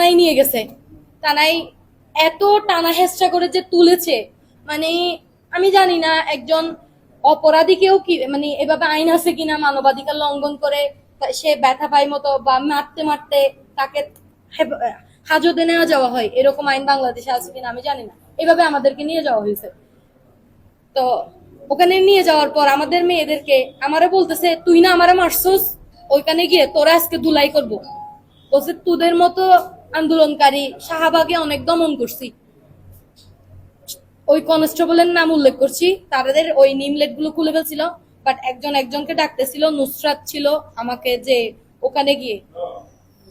থানায় নিয়ে গেছে। থানায় এত টানা হেঁচড়া করে যে তুলেছে। মানে আমি জানি না একজন অপরাধীকেও কি মানে এভাবে আইন আছে কিনা, মানবাধিকার লঙ্ঘন করে সে ব্যথা পায় মতো বা মারতে মারতে তাকে হাজতে নেওয়া যাওয়া হয়, এরকম আইন বাংলাদেশে আছে কিনা আমি জানি না। এভাবে আমাদেরকে নিয়ে যাওয়া হয়েছে। তো ওখানে নিয়ে যাওয়ার পর আমাদের মেয়েদেরকে আমারে বলতেছে, তুই না আমারে মারছস? ওইখানে গিয়ে তোরা আজকে দুলাই করব। বলছে, তোদের মতো আন্দোলনকারী শাহবাগে অনেক দমন করছি। ওই কনস্টেবলের নাম উল্লেখ করছি। তাদের ওই নিমলেটগুলো খুলে ফেলছিল বাট একজন একজনকে ডাকতেছিল, নুসরাত ছিল আমাকে যে ওখানে গিয়ে।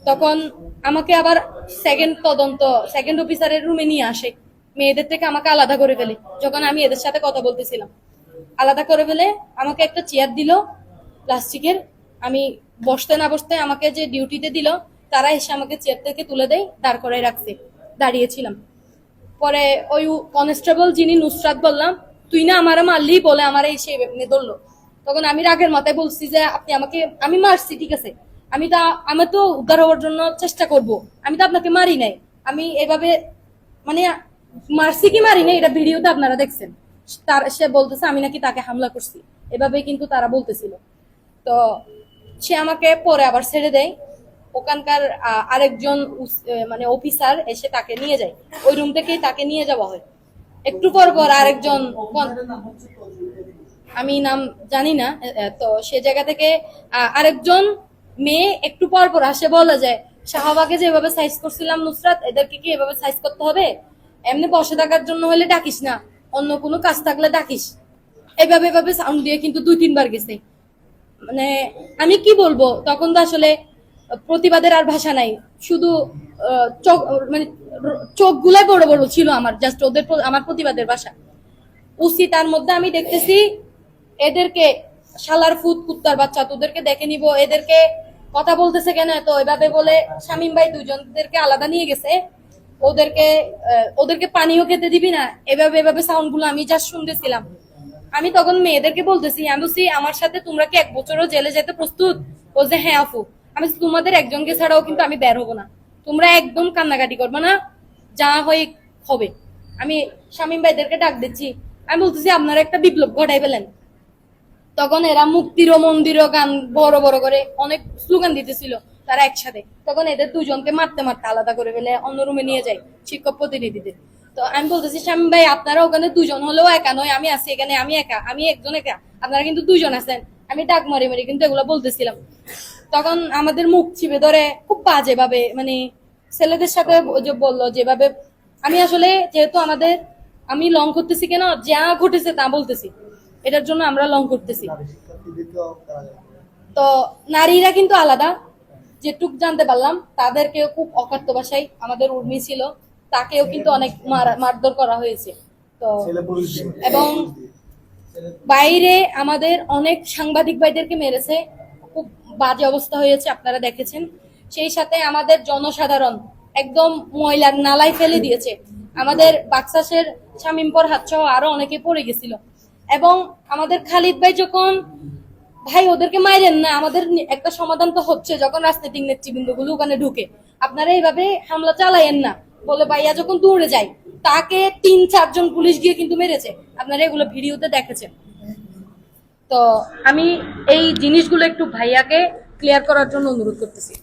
তখন আমাকে আবার সেকেন্ড তদন্ত সেকেন্ড অফিসারের রুমে নিয়ে আসে। মেয়েদের থেকে আমাকে আলাদা করে ফেলে। যখন আমি এদের সাথে কথা বলতেছিলাম, আলাদা করে ফেলে আমাকে একটা চেয়ার দিল প্লাস্টিকের আমি বসতে না বসতে আমাকে যে ডিউটিতে দিল তারা এসে আমাকে চেয়ার থেকে তুলে দেয়, দাঁড় করায় রাখছে। দাঁড়িয়েছিলাম। পরে ওই কনস্টেবল যিনি নুসরাত বললাম, তুই না আমারে মারলি? বলে আমার এসে এমনি ধরলো। তখন আমি রাগের মাথায় বলছি যে, আপনি আমাকে, আমি মারছি, ঠিক আছে। আমি তা, আমি তো উদ্ধার হওয়ার জন্য চেষ্টা করব। আমি তো আপনাকে মারি নাই। আমি এভাবে মানে মারছি কি মারি নাই, এটা ভিডিওতে আপনারা দেখছেন। তার, সে বলতেছে, আমি নাকি তাকে হামলা করছি। এভাবে কিন্তু তারা বলতেছিল। তো সে আমাকে পরে আবার ছেড়ে দেয়। ওখানকার আরেকজন মানে অফিসার এসে তাকে নিয়ে যায়। ওই রুম থেকেই তাকে নিয়ে যাওয়া হয়। একটু পর পর আরেকজন আমি নাম জানি না তো সে জায়গা থেকে আরেকজন মেয়ে একটু পর পর আসে, বলে যায় শাহবাগে যেভাবে সাইজ করছিলাম নুসরাত, এদেরকে কি এভাবে সাইজ করতে হবে? এমনি বসে থাকার জন্য হলে ডাকিস না, অন্য কোনো কাজ থাকলে ডাকিস। এভাবে এভাবে সাউন্ড দিয়ে কিন্তু দুই, তিনবার গেছে। মানে আমি কি বলব? তখন তো আসলে প্রতিবাদের আর ভাষা নাই। শুধু চোখ মানে চোখ গুলাই বড় বড় ছিল আমার জাস্ট ওদের আমার প্রতিবাদের ভাষা। উসি তার মধ্যে আমি দেখতেছি, এদেরকে শালার ফুট কুত্তার বাচ্চা, তোদেরকে দেখে নিব, এদেরকে কথা বলতেছে কেন তো এভাবে বলে শামিম ভাই দুজনদেরকে আলাদা নিয়ে গেছে। ওদেরকে ওদেরকে পানিও খেতে দিবি না। এভাবে এভাবে সাউন্ডগুলো আমি জাস্ট শুনতেছিলাম। আমি তখন মেয়েদেরকে বলতেছি, আমি বলছি, আমার সাথে তোমরা কি এক বছরও জেলে যেতে প্রস্তুত? ও যে হ্যাঁ আপু। আমি তোমাদের একজনকে ছাড়াও কিন্তু আমি বের হব না। তোমরা একদম কান্নাকাটি করবে না। যা হয় হবে। আমি শামীম ভাইদেরকে ডাক দিচ্ছি। আমি বলতেছি, আপনারা একটা বিপ্লব ঘটাই ফেলেন। তখন এরা মুক্তির মন্দির গান বড় বড় করে, অনেক স্লোগান দিতেছিল তারা একসাথে। তখন এদের দুজনকে মারতে মারতে আলাদা করে ফেলে, অন্য রুমে নিয়ে যায় শিক্ষক প্রতিনিধিদের। তো আমি বলতেছি, শামীম ভাই, আপনারা ওখানে দুজন হলেও একা নয়। আমি আছি এখানে, আমি একা, আমি একজন একা। আপনারা কিন্তু দুজন আছেন। আমি ডাক মারি মারি কিন্তু এগুলো বলতেছিলাম। তখন আমাদের মুখ চিপে ধরে খুব বাজে ভাবে মানে ছেলেদের সাথে যে বলল যেভাবে আমি আসলে যেহেতু আমাদের আমি লং করতেছি কেন যা ঘটেছে তা বলতেছি। এটার জন্য আমরা লং করতেছি। তো নারীরা কিন্তু আলাদা। যেটুক জানতে পারলাম তাদেরকেও খুব অকাত্য ভাষায় আমাদের উর্মি ছিল। তাকেও কিন্তু অনেক মার- মারধর করা হয়েছে। তো এবং বাইরে আমাদের অনেক সাংবাদিক ভাইদেরকে মেরেছে। বাজে অবস্থা হয়েছে, আপনারা দেখেছেন। সেই সাথে আমাদের জনসাধারণ একদম ময়লার নালায় ফেলে দিয়েছে। আমাদের বাক্সাসের শামিমপর হাত সহ আরও অনেকে পড়ে গেছিল। এবং আমাদের খালিদ ভাই যখন, ভাই, ওদেরকে মাইরেন না, আমাদের একটা সমাধান তো হচ্ছে যখন রাজনৈতিক নেতৃবৃন্দগুলো ওখানে ঢুকে। আপনারা এইভাবে হামলা চালাইয়েন না। বলে, ভাইয়া যখন দৌড়ে যায়, তাকে তিন, চারজন পুলিশ গিয়ে কিন্তু মেরেছে। আপনারা এগুলো ভিডিওতে দেখেছেন। তো আমি এই জিনিসগুলো একটু ভাইয়াকে ক্লিয়ার করার জন্য অনুরোধ করতেছি।